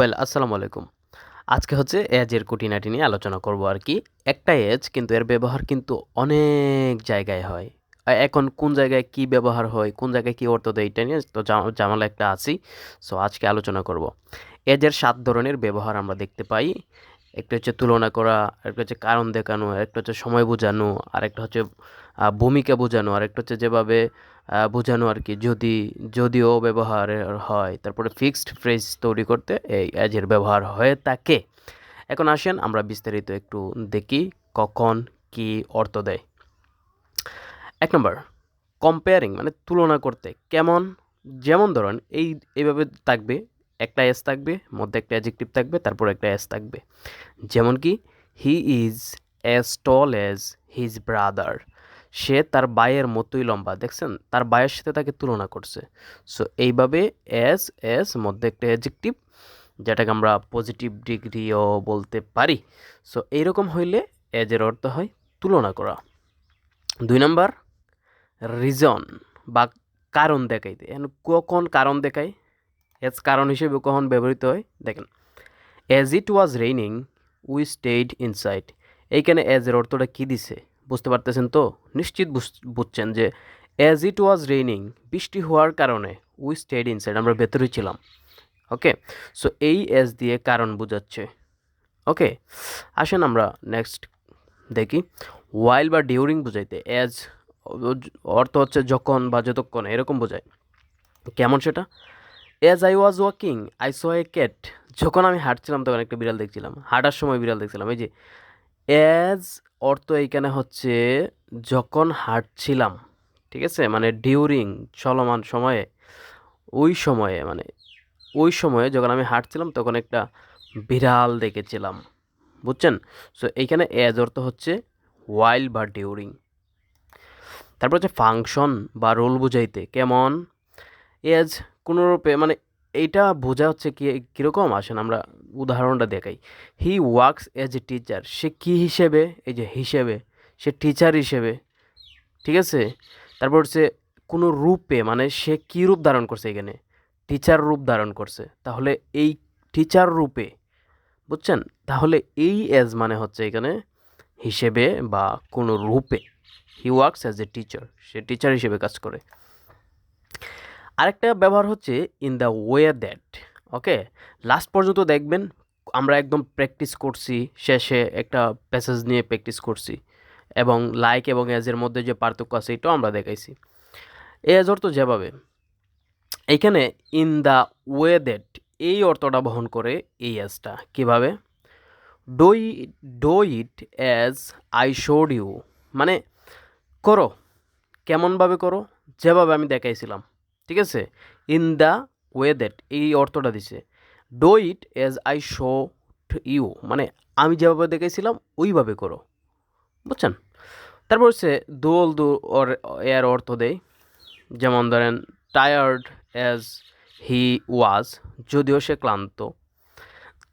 Well আসসালামু আলাইকুম। আজকে হচ্ছে এজের কুটিনাটি নিয়ে আলোচনা করব আর কি। একটা এজ কিন্তু এর ব্যবহার কিন্তু অনেক জায়গায় হয়। এখন কোন জায়গায় কি ব্যবহার হয়, কোন জায়গায় কি অর্থ দেয় এটা নিয়ে তো জাম- জামালা একটা আছি। সো আজকে আলোচনা করব। এজের সাত ধরনের ব্যবহার আমরা দেখতে পাই। একটা হচ্ছে তুলনা করা, একটা হচ্ছে কারণ দেখানো, একটা হচ্ছে সময় বোঝানো আর একটা হচ্ছে ভূমিকা বোঝানো আর একটা হচ্ছে যেভাবে বোঝানো আর কি যদি, যদিও ব্যবহার হয়। তারপরে ফিক্সড ফ্রেজ তৈরি করতে এই অ্যাজের ব্যবহার হয়ে থাকে। এখন আসেন আমরা বিস্তারিত একটু দেখি কখন কি অর্থ দেয়। এক নম্বর কম্পেয়ারিং মানে তুলনা করতে। কেমন? যেমন ধরেন, এই এইভাবে থাকবে, একটা এস থাকবে, মধ্যে একটা অ্যাজেক্টিভ থাকবে, তারপর একটা এস থাকবে। যেমন কি he is as tall as his brother সে তার বায়ের মতোই লম্বা, দেখছেন? তার বায়ের সাথে তাকে তুলনা করছে। সো এইভাবে এস এস মধ্যে একটা অ্যাজেক্টিভ যেটাকে আমরা পজিটিভ ডিগ্রিও বলতে পারি। সো এইরকম হইলে এজের অর্থ হয় তুলনা করা। দুই নাম্বার রিজন বা কারণ দেখাইতে। কখন কারণ দেখায় এজ কারণ হিসেবে কখন ব্যবহৃত হয়? দেখেন as it was raining we stayed inside এইখানে অ্যাজের অর্থটা কী দিছে? বুঝতে পারতেছেন তো? নিশ্চিত বুঝ- বুঝছেন যে অ্যাজ ইট ওয়াজ রেইনিং বৃষ্টি হওয়ার কারণে উই স্টেড ইনসাইড আমরা ভেতরে ছিলাম। ওকে সো এই অ্যাজ দিয়ে কারণ বোঝাচ্ছে। ওকে আসেন আমরা নেক্সট দেখি। ওয়াইল বা ডিউরিং বোঝাইতে অ্যাজ অর্থ হচ্ছে যখন বা যতক্ষণ, এরকম বোঝায়। কেমন সেটা? As I was walking I saw a cat যখন আমি হাঁটছিলাম, তখন একটা বিড়াল দেখছিলাম। হাঁটার সময় বিড়াল দেখছিলাম। এই যে অ্যাজ অর্থ এইখানে হচ্ছে যখন হাঁটছিলাম, ঠিক আছে? মানে ডিউরিং চলমান সময়ে, ওই সময়ে মানে ওই সময়ে যখন আমি হাঁটছিলাম তখন একটা বিড়াল দেখেছিলাম, বুঝছেন? সো এইখানে অ্যাজ অর্থ হচ্ছে ওয়াইল্ড বা ডিউরিং তারপর হচ্ছে ফাংশন বা রোল বুঝাইতে, কেমন? এজ কোনোরূপে মানে এইটা বোঝা হচ্ছে কি, কীরকম? আসেন আমরা উদাহরণটা দেখাই। He works as a teacher সে কী হিসেবে? এই যে হিসেবে। সে টিচার হিসেবে। ঠিক আছে? তারপর হচ্ছে কোনো রূপে মানে সে কী রূপ ধারণ করছে এখানে? টিচার রূপ ধারণ করছে। তাহলে এই টিচার রূপে, বুঝছেন? তাহলে এই এজ মানে হচ্ছে এখানে হিসেবে বা কোনো রূপে। He works as a teacher say teacher হিসেবে কাজ করে। আরেকটা ব্যবহার হচ্ছে in the way that okay last পর্যন্ত দেখবেন, আমরা একদম প্র্যাকটিস করছি, শেষে একটা প্যাসেজ নিয়ে প্র্যাকটিস করছি, এবং লাইক এবং এজের মধ্যে যে পার্থক্য আছে, এটাও আমরা দেখাইছি। এজ অর্থ যেভাবে এইখানে ইন দ্য ওয়ে দ্যাট এই অর্থটা বহন করে এই এজটা কীভাবে? Do do it as I showed you মানে করো, কেমনভাবে করো, যেভাবে আমি দেখাইছিলাম। ঠিক আছে? ইন দ্য ওয়ে দ্যাট এই অর্থটা দিছে। Do it as I show you মানে আমি যেভাবে দেখেছিলাম, ওইভাবে করো। বুঝছেন? তারপর হচ্ছে দোল দু এর অর্থ দেয় যেমন ধরেন টায়ার্ড অ্যাজ হি ওয়াজ যদিও সে ক্লান্ত।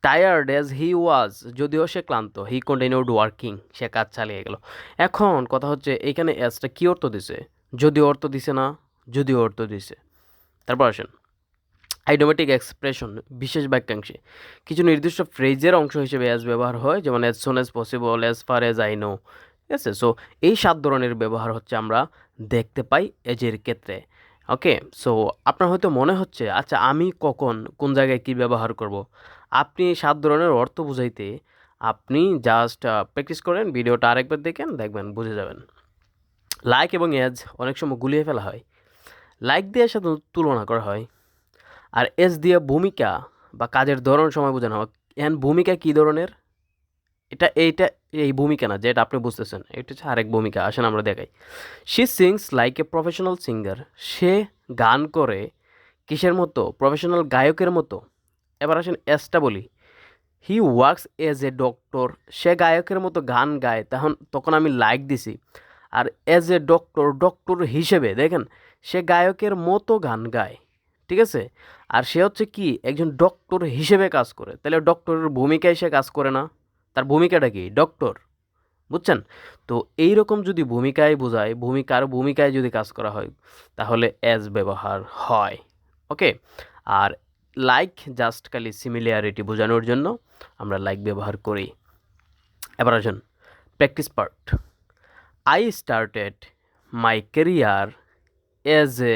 টায়ার্ড অ্যাজ হি ওয়াজ যদিও সে ক্লান্ত। হি কন্টিনিউড ওয়ার্কিং সে কাজ চালিয়ে গেল। এখন কথা হচ্ছে, এখানে অ্যাজটা কী অর্থ দিছে? যদিও অর্থ দিছে না যদিও অর্থ দিছে। তারপর আসেন। আইডোমেটিক এক্সপ্রেশন, বিশেষ বাক্যাংশে। কিছু নির্দিষ্ট ফ্রেজের অংশ হিসেবে অ্যাজ ব্যবহার হয়, যেমন as soon as possible as far as I know ঠিক আছে? সো এই সাত ধরনের ব্যবহার হচ্ছে আমরা দেখতে পাই এজের ক্ষেত্রে ওকে সো আপনার হয়তো মনে হচ্ছে আচ্ছা আমি কখন, কোন জায়গায় কী ব্যবহার করব? আপনি সাত ধরনের অর্থ বুঝাইতে আপনি জাস্ট প্র্যাকটিস করেন, ভিডিওটা আরেকবার দেখেন, দেখবেন বুঝে যাবেন। লাইক এবং এজ অনেক সময় গুলিয়ে ফেলা হয়। লাইক দিয়ে সাথে তুলনা করা হয়। আর এস দিয়ে ভূমিকা বা কাজের ধরন সময় বোঝানো হয়। এন ভূমিকা কী ধরনের? এটা, এইটা এই ভূমিকা না, যেটা আপনি বুঝতেছেন। এটা হচ্ছে আরেক ভূমিকা, আসেন আমরা দেখাই। She sings like a professional singer সে গান করে কিসের মতো? প্রফেশনাল গায়কের মতো। এবার আসেন এসটা বলি। He works as a doctor সে গায়কের মতো গান গায়। তখন তখন আমি লাইক দিছি। আর এজ এ ডক্টর ডক্টর হিসেবে, দেখেন, সে গায়কের মতো গান গায়, ঠিক আছে? আর সে হচ্ছে কি, একজন ডক্টর হিসেবে কাজ করে। তাহলে ডক্টরের ভূমিকায় সে কাজ করে না। তার ভূমিকাটা কি? ডক্টর বুঝছেন? তো এই রকম যদি ভূমিকায় বোঝায়, ভূমিকার ভূমিকায় যদি কাজ করা হয়, তাহলে অ্যাজ ব্যবহার হয় ওকে আর লাইক জাস্ট খালি সিমিলিয়ারিটি বোঝানোর জন্য আমরা লাইক ব্যবহার করি। এবার আসুন practice part I started my career as a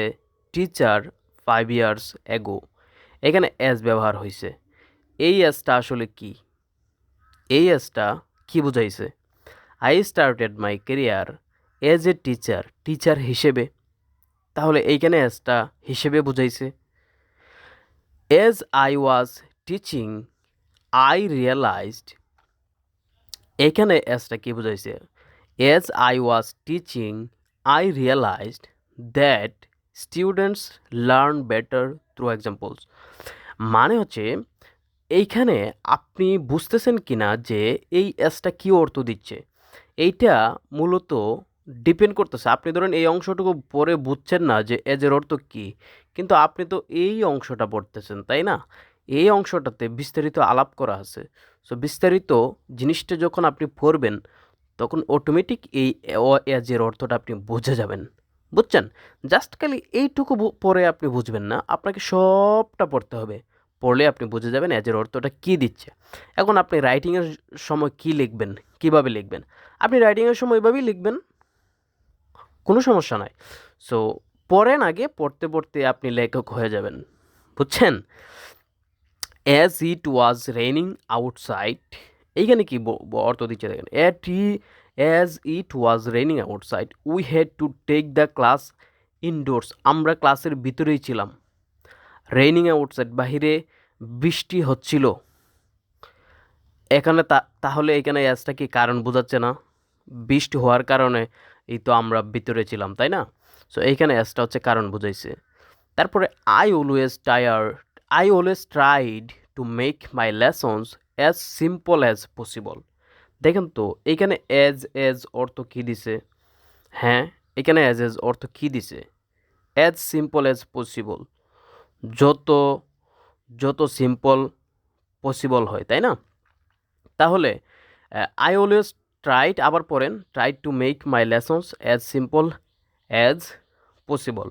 teacher five years ago এখানে এজ ব্যবহার হয়েছে। এই এজটা আসলে কি? এই এজটা কি বুঝাইছে? I started my career as a teacher teacher হিসেবে। তাহলে এইখানে এজটা হিসেবে বুঝাইছে। As I was teaching I realised এখানে এজটা কি বুঝাইছে? As I was teaching I realised that students learn better through examples মানে হচ্ছে, এইখানে আপনি বুঝতেছেন কি না যে এই এসটা কী অর্থ দিচ্ছে? এইটা মূলত ডিপেন্ড করতেছে। আপনি ধরেন এই অংশটুকু পরে বুঝছেন না যে এজের অর্থ কী, কিন্তু আপনি তো এই অংশটা পড়তেছেন, তাই না? এই অংশটাতে বিস্তারিত আলাপ করা আছে। সো বিস্তারিত জিনিসটা যখন আপনি পড়বেন তখন অটোমেটিক এই এজের অর্থটা আপনি বুঝে যাবেন। বুঝছেন? জাস্ট খালি এইটুকু পরে আপনি বুঝবেন না। আপনাকে সবটা পড়তে হবে। পড়লে আপনি বুঝে যাবেন অ্যাজের অর্থটা কী দিচ্ছে। এখন আপনি রাইটিংয়ের সময় কী লিখবেন? কীভাবে লিখবেন? আপনি রাইটিংয়ের সময় এভাবেই লিখবেন। কোনো সমস্যা নাই। সো পড়েন আগে, পড়তে পড়তে আপনি লেখক হয়ে যাবেন। বুঝছেন? As it was raining outside এইখানে কি অর্থ দিচ্ছে দেখেন at E as it was raining outside we had to take the class indoors আমরা ক্লাসের ভিতরেই ছিলাম। রেইনিং আউটসাইড বাহিরে বৃষ্টি হচ্ছিল। এখানে তাহলে এখানে অ্যাজটা কি কারণ বোঝাচ্ছে না? বৃষ্টি হওয়ার কারণে এই তো আমরা ভিতরে ছিলাম, তাই না? সো এইখানে অ্যাজটা হচ্ছে কারণ বুঝাইছে। তারপরে I always tired I always tried to make my lessons as simple as possible দেখেন তো এইখানে অ্যাজ অ্যাজ অর্থ কী দিছে? হ্যাঁ এখানে অ্যাজ অ্যাজ অর্থ কী দিছে? অ্যাজ সিম্পল অ্যাজ পসিবল যত যত সিম্পল পসিবল হয়, তাই না? তাহলে আই অলওয়েজ ট্রাইড আবার পড়েন try to make my lessons as simple as possible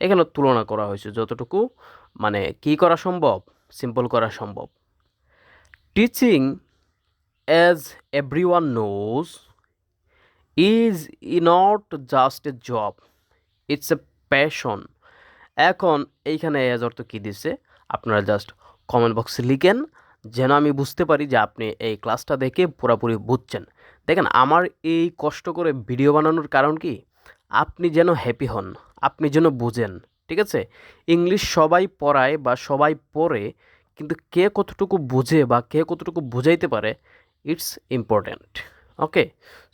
এখানে তুলনা করা হয়েছে যতটুকু মানে কি করা সম্ভব? সিম্পল করা সম্ভব। Everyone knows is E not just a job it's a passion এখন এইখানে এজ অর্থ কী দিছে? আপনারা জাস্ট কমেন্ট বক্সে লিখেন, যেন আমি বুঝতে পারি যে আপনি এই ক্লাসটা দেখে পুরোপুরি বুঝছেন। দেখেন, আমার এই কষ্ট করে ভিডিও বানানোর কারণ কি? আপনি যেন হ্যাপি হন, আপনি যেন বুঝেন, ঠিক আছে? ইংলিশ সবাই পড়ায় বা সবাই পড়ে কিন্তু কে কতটুকু বুঝে বা কে কতটুকু বোঝাইতে পারে it's important okay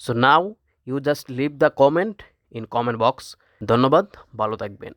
so now you just leave the comment in comment box ধন্যবাদ, ভালো থাকবেন।